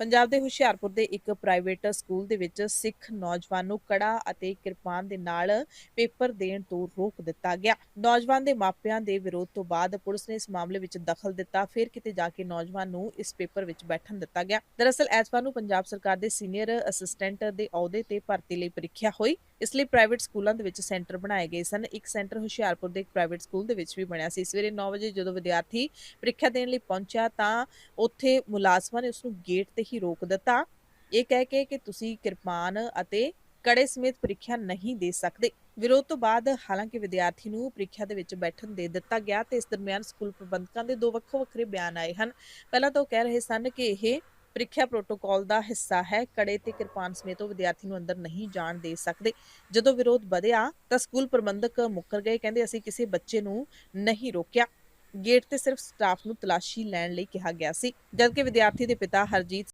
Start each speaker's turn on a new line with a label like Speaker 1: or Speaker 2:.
Speaker 1: ਪੰਜਾਬ ਦੇ ਹੁਸ਼ਿਆਰਪੁਰ ਦੇ ਇੱਕ ਪ੍ਰਾਈਵੇਟ ਸਕੂਲ ਦੇ ਵਿੱਚ ਸਿੱਖ ਨੌਜਵਾਨ ਨੂੰ ਕੜਾ ਅਤੇ ਕਿਰਪਾਨ ਦੇ ਨਾਲ ਪੇਪਰ ਦੇਣ ਤੋਂ ਰੋਕ ਦਿੱਤਾ ਗਿਆ। ਨੌਜਵਾਨ ਦੇ ਮਾਪਿਆਂ ਦੇ ਵਿਰੋਧ ਤੋਂ ਬਾਅਦ ਪੁਲਿਸ ਨੇ ਇਸ ਮਾਮਲੇ ਵਿੱਚ ਦਖਲ ਦਿੱਤਾ। ਫਿਰ ਕਿਤੇ ਜਾ ਕੇ ਨੌਜਵਾਨ ਨੂੰ ਇਸ ਪੇਪਰ ਵਿੱਚ ਬੈਠਣ ਦਿੱਤਾ ਗਿਆ। ਦਰਅਸਲ ਐਤਵਾਰ ਨੂੰ ਪੰਜਾਬ ਸਰਕਾਰ ਦੇ ਸੀਨੀਅਰ ਅਸਿਸਟੈਂਟ ਦੇ ਅਹੁਦੇ ਤੇ ਭਰਤੀ ਲਈ ਪ੍ਰੀਖਿਆ ਹੋਈ। ਇਸ ਲਈ ਪ੍ਰਾਈਵੇਟ ਸਕੂਲਾਂ ਦੇ ਵਿੱਚ ਸੈਂਟਰ ਬਣਾਏ ਗਏ ਸਨ। ਇੱਕ ਸੈਂਟਰ ਹੁਸ਼ਿਆਰਪੁਰ ਦੇ ਇੱਕ ਪ੍ਰਾਈਵੇਟ ਸਕੂਲ ਦੇ ਵਿੱਚ ਵੀ ਬਣਿਆ ਸੀ। ਸਵੇਰੇ 9 ਵਜੇ ਜਦੋਂ ਵਿਦਿਆਰਥੀ ਪ੍ਰੀਖਿਆ ਦੇਣ ਲਈ ਪਹੁੰਚਿਆ ਤਾਂ ਉੱਥੇ ਮੁਲਾਜ਼ਮਾਂ ਨੇ ਉਸ ਨੂੰ ਗੇਟ ਤੇ ਹੀ ਰੋਕ ਦਿੱਤਾ। ਇਹ ਕਹਿ ਕੇ ਕਿ ਤੁਸੀਂ ਕਿਰਪਾਨ ਅਤੇ ਕੜੇ ਸਮੇਤ ਪ੍ਰੀਖਿਆ ਨਹੀਂ ਦੇ ਸਕਦੇ। ਵਿਰੋਧ ਤੋਂ ਬਾਅਦ ਹਾਲਾਂਕਿ ਵਿਦਿਆਰਥੀ ਨੂੰ ਪ੍ਰੀਖਿਆ ਦੇ ਵਿੱਚ ਬੈਠਣ ਦੇ ਦਿੱਤਾ ਗਿਆ ਤੇ ਇਸ ਦਰਮਿਆਨ ਸਕੂਲ ਪ੍ਰਬੰਧਕਾਂ ਦੇ ਦੋ ਵੱਖੋ ਵੱਖਰੇ ਬਿਆਨ ਆਏ ਹਨ। ਪਹਿਲਾਂ ਤਾਂ ਉਹ ਕਹਿ ਰਹੇ ਸਨ ਕਿ ਇਹ ਪ੍ਰੀਖਿਆ ਪ੍ਰੋਟੋਕਾਲ ਦਾ ਹਿੱਸਾ ਹੈ। ਕੜੇ ਤੇ ਕਿਰਪਾਨ ਸਮੇਤ ਉਹ ਵਿਦਿਆਰਥੀ ਨੂੰ ਅੰਦਰ ਨਹੀਂ ਜਾਣ ਦੇ ਸਕਦੇ। ਜਦੋਂ ਵਿਰੋਧ ਵਧਿਆ ਤਾਂ ਸਕੂਲ ਪ੍ਰਬੰਧਕ ਮੁੱਕਰ ਗਏ। ਕਹਿੰਦੇ, ਅਸੀਂ ਕਿਸੇ ਬੱਚੇ ਨੂੰ ਨਹੀਂ ਰੋਕਿਆ। ਗੇਟ ਤੇ ਸਿਰਫ ਸਟਾਫ ਨੂੰ ਤਲਾਸ਼ੀ ਲੈਣ ਲਈ ਕਿਹਾ ਗਿਆ ਸੀ। ਜਦਕਿ ਵਿਦਿਆਰਥੀ ਦੇ ਪਿਤਾ ਹਰਜੀਤ